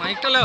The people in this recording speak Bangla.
মাইকটা লো